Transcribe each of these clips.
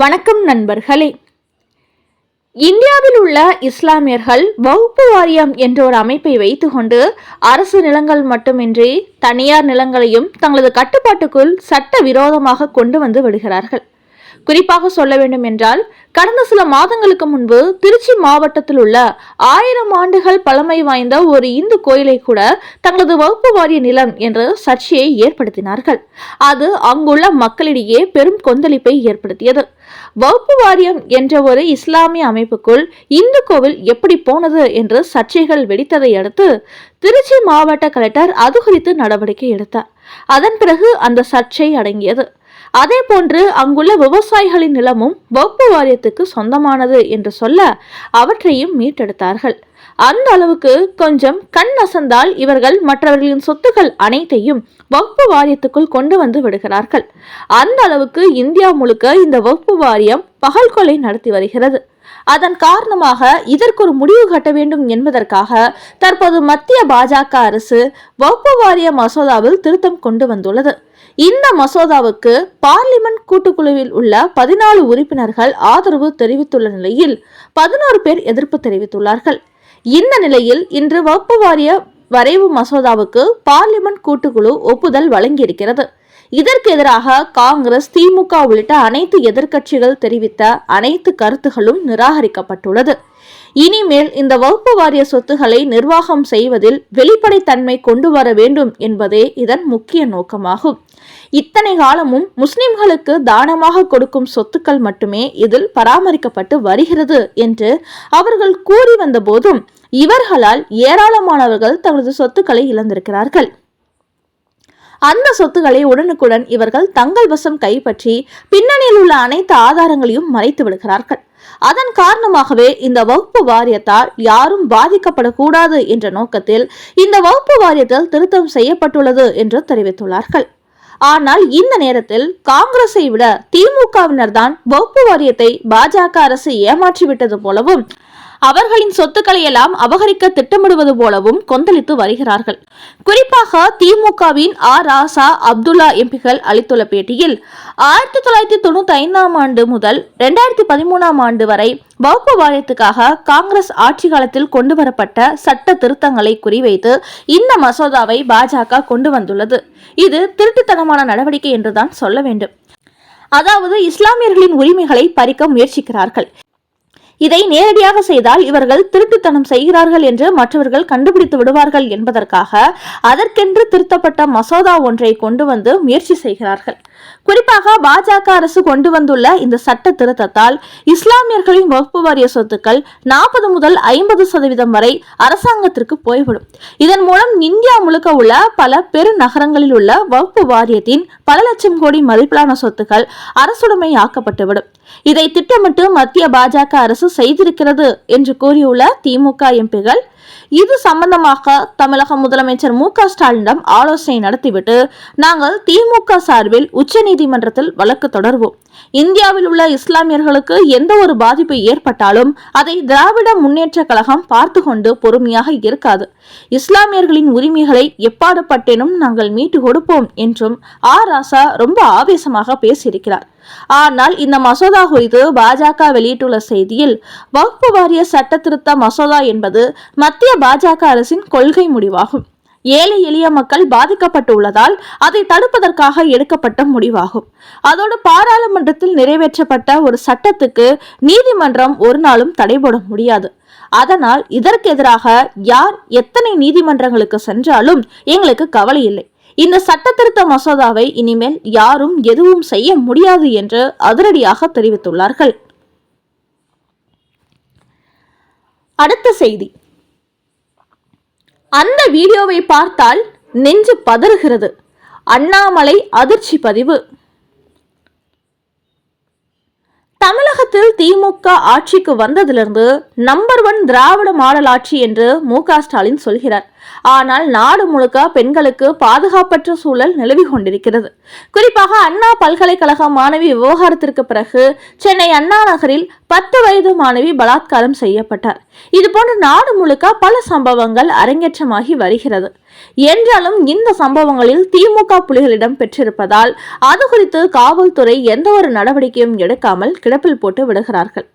வணக்கம் நண்பர்களே. இந்தியாவில் உள்ள இஸ்லாமியர்கள் வகுப்பு வாரியம் என்ற ஒரு அமைப்பை வைத்துக்கொண்டு அரசு நிலங்கள் மட்டுமின்றி தனியார் நிலங்களையும் தங்களது கட்டுப்பாட்டுக்குள் சட்ட விரோதமாக கொண்டு வந்து விடுகிறார்கள். குறிப்பாக சொல்ல வேண்டும் என்றால் கடந்த சில மாதங்களுக்கு முன்பு திருச்சி மாவட்டத்தில் உள்ள ஆயிரம் ஆண்டுகள் பழமை வாய்ந்த ஒரு இந்து கோயிலை கூட தங்களது வகுப்பு வாரிய நிலம் என்று சர்ச்சையை ஏற்படுத்தினார்கள். அது அங்குள்ள மக்களிடையே பெரும் கொந்தளிப்பை ஏற்படுத்தியது. வகுப்பு வாரியம் என்ற ஒரு இஸ்லாமிய அமைப்புக்குள் இந்து கோவில் எப்படி போனது என்று சர்ச்சைகள் வெடித்ததை அடுத்து திருச்சி மாவட்ட கலெக்டர் அது குறித்து நடவடிக்கை எடுத்தார். அதன் பிறகு அந்த சர்ச்சை அடங்கியது. அதே போன்று அங்குள்ள விவசாயிகளின் நிலமும் வகுப்பு வாரியத்துக்கு சொந்தமானது என்று சொல்ல அவற்றையும் மீட்டெடுத்தார்கள். அந்த அளவுக்கு கொஞ்சம் கண் அசந்தால் இவர்கள் மற்றவர்களின் சொத்துக்கள் அனைத்தையும் வகுப்பு வாரியத்துக்குள் கொண்டு வந்து விடுகிறார்கள். அந்த அளவுக்கு இந்தியா முழுக்க இந்த வகுப்பு வாரியம் பகல் கொலை நடத்தி வருகிறது. அதன் காரணமாக இதற்கு ஒரு முடிவு கட்ட வேண்டும் என்பதற்காக தற்போது மத்திய பாஜக அரசு வகுப்பு வாரிய மசோதாவில் திருத்தம் கொண்டு வந்துள்ளது. இந்த மசோதாவுக்கு பார்லிமெண்ட் கூட்டுக்குழுவில் உள்ள பதினாலு உறுப்பினர்கள் ஆதரவு தெரிவித்துள்ள நிலையில் பதினோரு பேர் எதிர்ப்பு தெரிவித்துள்ளார்கள். இந்த நிலையில் இன்று வகுப்பு வாரிய வரைவு மசோதாவுக்கு பார்லிமெண்ட் கூட்டுக்குழு ஒப்புதல் வழங்கியிருக்கிறது. இதற்கு எதிராக காங்கிரஸ் திமுக உள்ளிட்ட அனைத்து எதிர்க்கட்சிகள் தெரிவித்த அனைத்து கருத்துகளும் நிராகரிக்கப்பட்டுள்ளது. இனிமேல் இந்த வகுப்பு வாரிய சொத்துக்களை நிர்வாகம் செய்வதில் வெளிப்படைத்தன்மை கொண்டு வர வேண்டும் என்பதே இதன் முக்கிய நோக்கமாகும். இத்தனை காலமும் முஸ்லிம்களுக்கு தானமாக கொடுக்கும் சொத்துக்கள் மட்டுமே இதில் பராமரிக்கப்பட்டு வருகிறது என்று அவர்கள் கூறி வந்த போதும் இவர்களால் ஏராளமானவர்கள் தங்களது சொத்துக்களை இழந்திருக்கிறார்கள். அந்த சொத்துக்களை உடனுக்குடன் இவர்கள் தங்கள் வசம் கைப்பற்றி பின்னணியில் உள்ள அனைத்து ஆதாரங்களையும் மறைத்து விடுகிறார்கள். அதன் காரணமாகவே இந்த வகுப்பு வாரியத்தால் யாரும் பாதிக்கப்படக்கூடாது என்ற நோக்கத்தில் இந்த வகுப்பு வாரியத்தில் திருத்தம் செய்யப்பட்டுள்ளது என்று தெரிவித்துள்ளார்கள். ஆனால் இந்த நேரத்தில் காங்கிரஸை விட திமுகவினர் தான் வகுப்பு வாரியத்தை பாஜக அரசு ஏமாற்றிவிட்டது போலவும் அவர்களின் சொத்துக்களை எல்லாம் அபகரிக்க திட்டமிடுவது போலவும் கொந்தளித்து வருகிறார்கள். குறிப்பாக திமுகவின் ஆ. ராசா அப்துல்லா எம்பிகள் அளித்துள்ள பேட்டியில் ஆயிரத்தி தொள்ளாயிரத்தி தொண்ணூத்தி ஐந்தாம் ஆண்டு முதல் இரண்டாயிரத்தி பதிமூணாம் ஆண்டு வரை வகுப்பு வாரியத்துக்காக காங்கிரஸ் ஆட்சி காலத்தில் கொண்டு வரப்பட்ட சட்ட திருத்தங்களை குறிவைத்து இந்த மசோதாவை பாஜக கொண்டு வந்துள்ளது. இது திருட்டுத்தனமான நடவடிக்கை என்றுதான் சொல்ல வேண்டும். அதாவது இஸ்லாமியர்களின் உரிமைகளை பறிக்க முயற்சிக்கிறார்கள். இதை நேரடியாக செய்தால் இவர்கள் திருட்டுத்தனம் செய்கிறார்கள் என்று மற்றவர்கள் கண்டுபிடித்து விடுவார்கள் என்பதற்காக அதற்கென்று திருத்தப்பட்ட மசோதா ஒன்றை கொண்டு வந்து முயற்சி செய்கிறார்கள். குறிப்பாக பாஜக அரசு கொண்டு வந்துள்ள இந்த சட்ட திருத்தத்தால் இஸ்லாமியர்களின் வகுப்பு வாரிய சொத்துக்கள் நாற்பது முதல் ஐம்பது சதவீதம் வரை அரசாங்கத்திற்கு போய்விடும். இதன் மூலம் இந்தியா முழுக்க உள்ள பல பெருநகரங்களில் உள்ள வகுப்பு வாரியத்தின் பல லட்சம் கோடி மதிப்பிலான சொத்துக்கள் அரசுடைமையாக்கப்பட்டுவிடும். இதை திட்டமிட்டு மத்திய பாஜக அரசு செய்திருக்கிறது என்று கூறியுள்ள திமுக எம்பிகள் இது சம்பந்தமாக தமிழக முதலமைச்சர் மு க ஸ்டாலினிடம் ஆலோசனை நடத்திவிட்டு நாங்கள் திமுக சார்பில் உச்சநீதிமன்றத்தில் வழக்கு தொடர்வோம். இந்தியாவில் உள்ள இஸ்லாமியர்களுக்கு எந்த ஒரு பாதிப்பு ஏற்பட்டாலும் அதை திராவிட முன்னேற்ற கழகம் பார்த்து கொண்டு பொறுமையாக இருக்காது. இஸ்லாமியர்களின் உரிமைகளை எப்பாடுபட்டேனும் நாங்கள் மீட்டு கொடுப்போம் என்றும் ஆர் ராசா ரொம்ப ஆவேசமாக பேசியிருக்கிறார். ஆனால் இந்த மசோதா குறித்து பாஜக வெளியிட்டுள்ள செய்தியில் வகுப்பு வாரிய சட்ட திருத்த மசோதா என்பது மத்திய பாஜக அரசின் கொள்கை முடிவாகும். ஏழை எளிய மக்கள் பாதிக்கப்பட்டுள்ளதால் அதை தடுப்பதற்காக எடுக்கப்பட்ட முடிவாகும். அதோடு பாராளுமன்றத்தில் நிறைவேற்றப்பட்ட ஒரு சட்டத்துக்கு நீதிமன்றம் ஒரு நாளும் தடைபட முடியாது. அதனால் இதற்கு எதிராக யார் எத்தனை நீதிமன்றங்களுக்கு சென்றாலும் எங்களுக்கு கவலை இல்லை. இந்த சட்ட திருத்த மசோதாவை இனிமேல் யாரும் எதுவும் செய்ய முடியாது என்று அதிரடியாக தெரிவித்துள்ளார்கள். அடுத்த செய்தி. அந்த வீடியோவை பார்த்தால் நெஞ்சு பதறுகிறது. அண்ணாமலை அதிர்ச்சி பதிவு. தமிழகத்தில் திமுக ஆட்சிக்கு வந்ததிலிருந்து நம்பர் ஒன் திராவிட மாடல் ஆட்சி என்று மு ஸ்டாலின் சொல்கிறார். ஆனால் நாடு முழுக்க பெண்களுக்கு பாதுகாப்பற்ற சூழல் நிலவி கொண்டிருக்கிறது. குறிப்பாக அண்ணா பல்கலைக்கழக மாணவி விவகாரத்திற்கு பிறகு சென்னை அண்ணா நகரில் பத்து வயது மாணவி பலாத்காரம் செய்யப்பட்டார். இதுபோன்ற நாடு முழுக்க பல சம்பவங்கள் அரங்கேற்றமாகி வருகிறது. என்றாலும் இந்த சம்பவங்களில் திமுக புலிகளிடம் பெற்றிருப்பதால் அது குறித்து காவல்துறை எந்த ஒரு நடவடிக்கையும் எடுக்காமல் கிடப்பில் போட்டு விடுகிறார்கள்.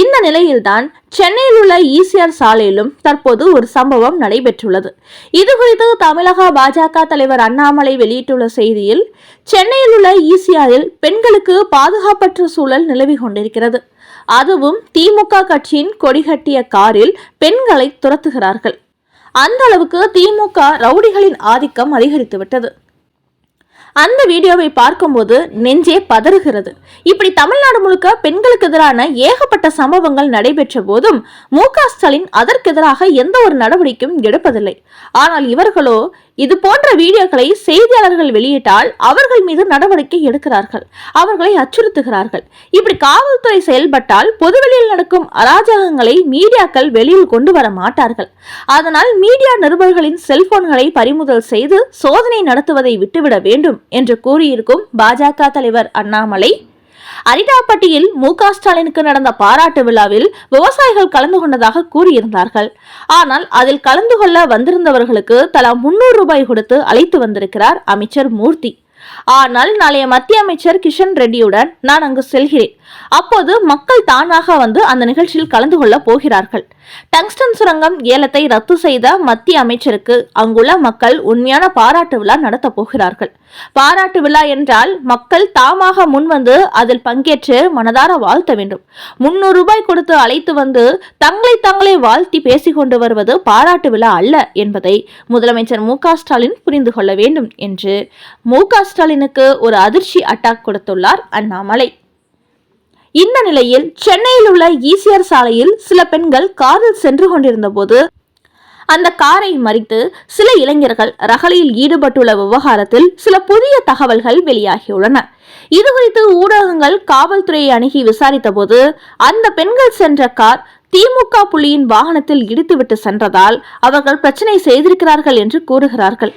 இந்த நிலையில்தான் சென்னையில் உள்ள ஈசிஆர் சாலையிலும் தற்போது ஒரு சம்பவம் நடைபெற்றுள்ளது. இது குறித்து தமிழக பாஜக தலைவர் அண்ணாமலை வெளியிட்டுள்ள செய்தியில் சென்னையில் உள்ள ஈசிஆரில் பெண்களுக்கு பாதுகாப்பற்ற சூழல் நிலவி கொண்டிருக்கிறது. அதுவும் திமுக கட்சியின் கொடிகட்டிய காரில் பெண்களை துரத்துகிறார்கள். அந்த அளவுக்கு திமுக ரவுடிகளின் ஆதிக்கம் அதிகரித்துவிட்டது அந்த வீடியோவை பார்க்கும்போது நெஞ்சே பதறுகிறது. இப்படி தமிழ்நாடு முழுக்க பெண்களுக்கு எதிரான ஏகப்பட்ட சம்பவங்கள் நடைபெற்ற போதும் மு ஸ்டாலின் அதற்கெதிராக எந்த ஒரு நடவடிக்கையும் எடுப்பதில்லை. ஆனால் இவர்களோ இது போன்ற வீடியோக்களை செய்தியாளர்கள் வெளியிட்டால் அவர்கள் மீது நடவடிக்கை எடுக்கிறார்கள். அவர்களை அச்சுறுத்துகிறார்கள். இப்படி காவல்துறை செயல்பட்டால் பொதுவெளியில் நடக்கும் அராஜகங்களை மீடியாக்கள் வெளியில் கொண்டு வர மாட்டார்கள். அதனால் மீடியா நிருபர்களின் செல்போன்களை பறிமுதல் செய்து சோதனை நடத்துவதை விட்டுவிட வேண்டும் என்று கூறியிருக்கும் பாஜக தலைவர் அண்ணாமலை அரிதாப்பட்டியில் மு ஸ்டாலினுக்கு நடந்த பாராட்டு விழாவில் விவசாயிகள் கலந்து கொண்டதாக கூறியிருந்தார்கள். ஆனால் அதில் கலந்து கொள்ள வந்திருந்தவர்களுக்கு தலா முன்னூறு ரூபாய் கொடுத்து அழைத்து வந்திருக்கிறார் அமைச்சர் மூர்த்தி. ஆனால் நாளைய மத்திய அமைச்சர் கிஷன் ரெட்டியுடன் நான் அங்கு செல்கிறேன். அப்போது மக்கள் தானாக வந்து அந்த நிகழ்ச்சியில் கலந்து கொள்ள போகிறார்கள். டங்ஸ்டன் சுரங்கம் ஏலத்தை ரத்து செய்த மத்திய அமைச்சருக்கு அங்குள்ள மக்கள் உண்மையான பாராட்டு விழா நடத்த போகிறார்கள். பாராட்டு விழா என்றால் மக்கள் தாமாக முன்வந்து அதில் பங்கேற்று மனதார வாழ்த்த வேண்டும். முன்னூறு ரூபாய் கொடுத்து அழைத்து வந்து தங்களை தங்களை வாழ்த்தி பேசிக் கொண்டு வருவது பாராட்டு விழா அல்ல என்பதை முதலமைச்சர் மு ஸ்டாலின் புரிந்து கொள்ள வேண்டும் என்று மு ஸ்டாலினுக்கு ஒரு அதிர்ச்சி அட்டாக் கொடுத்துள்ளார் அண்ணாமலை. இந்த நிலையில் சென்னையில் உள்ள ஈசிஆர் சாலையில் சில பெண்கள் காரில் சென்று கொண்டிருந்த போது அந்த காரை மறித்து சில இளைஞர்கள் ரகலையில் ஈடுபட்டுள்ள விவகாரத்தில் சில புதிய தகவல்கள் வெளியாகியுள்ளன. இதுகுறித்து ஊடகங்கள் காவல்துறையை அணுகி விசாரித்த போது அந்த பெண்கள் சென்ற கார் திமுக புள்ளியின் வாகனத்தில் இடித்துவிட்டு சென்றதால் அவர்கள் பிரச்சனை செய்திருக்கிறார்கள் என்று கூறுகிறார்கள்.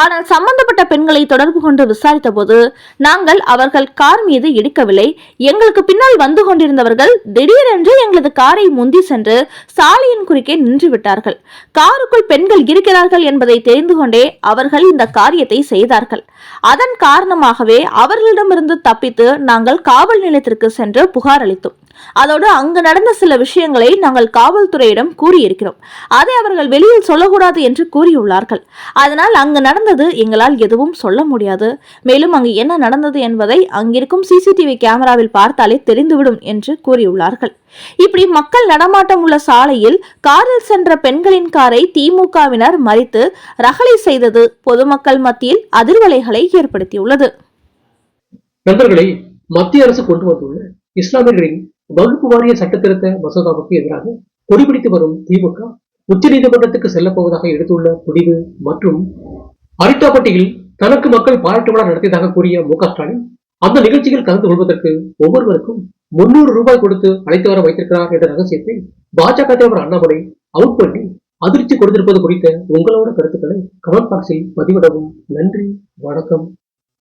ஆனால் சம்பந்தப்பட்ட பெண்களை தொடர்பு கொண்டு விசாரித்த போது நாங்கள் அவர்கள் கார் மீது இடிக்கவில்லை. எங்களுக்கு பின்னால் வந்து கொண்டிருந்தவர்கள் திடீரென்று எங்களது காரை முந்தி சென்று சாலையின் குறுக்கே நின்று விட்டார்கள். காருக்குள் பெண்கள் இருக்கிறார்கள் என்பதை தெரிந்து கொண்டே அவர்கள் இந்த காரியத்தை செய்தார்கள். அதன் காரணமாகவே அவர்களிடமிருந்து தப்பித்து நாங்கள் காவல் நிலையத்திற்கு சென்று புகார் அளித்தோம். அதோடு அங்கு நடந்த சில விஷயங்களை நாங்கள் காவல்துறையிடம் கூறியிருக்கிறோம். அதை அவர்கள் வெளியில் சொல்லக்கூடாது என்று கூறியுள்ளார்கள். அதனால் அங்கு நடந்தது எங்களால் எதுவும் சொல்ல முடியாது. மேலும் அங்கு என்ன நடந்தது என்பதை அங்கிருக்கும் சிசிடிவி கேமராவில் பார்த்தாலே தெரிந்துவிடும் என்று கூறியுள்ளார்கள். இப்படி மக்கள் நடமாட்டம் உள்ள சாலையில் காரில் சென்ற பெண்களின் காரை திமுகவினர் மறித்து ரகலை செய்தது பொதுமக்கள் மத்தியில் அதிர்வலைகளை ஏற்படுத்தியுள்ளது. நண்பர்களை மத்திய அரசு கொண்டு வந்துள்ள இஸ்லாமியர்களின் வகுப்பு வாரிய சட்ட திருத்த மசோதாவுக்கு எதிராக கொடிபிடித்து வரும் திமுக உச்ச நீதிமன்றத்துக்கு செல்லப் எடுத்துள்ள முடிவு மற்றும் அரிட்டாப்பட்டியில் தனக்கு மக்கள் பாராட்டு விழா நடத்தியதாக கூறிய மு ஸ்டாலின் அந்த நிகழ்ச்சியில் கலந்து கொள்வதற்கு ஒவ்வொருவருக்கும் முன்னூறு ரூபாய் கொடுத்து அழைத்து வர வைத்திருக்கிறார் என்ற ரகசியத்தை பாஜக தலைவர் அண்ணாமலை அவுட் பண்ணி அதிர்ச்சி கொடுத்திருப்பது குறித்த உங்களோட கருத்துக்களை கமெண்ட் பாக்ஸில் பதிவிடவும். நன்றி வணக்கம்.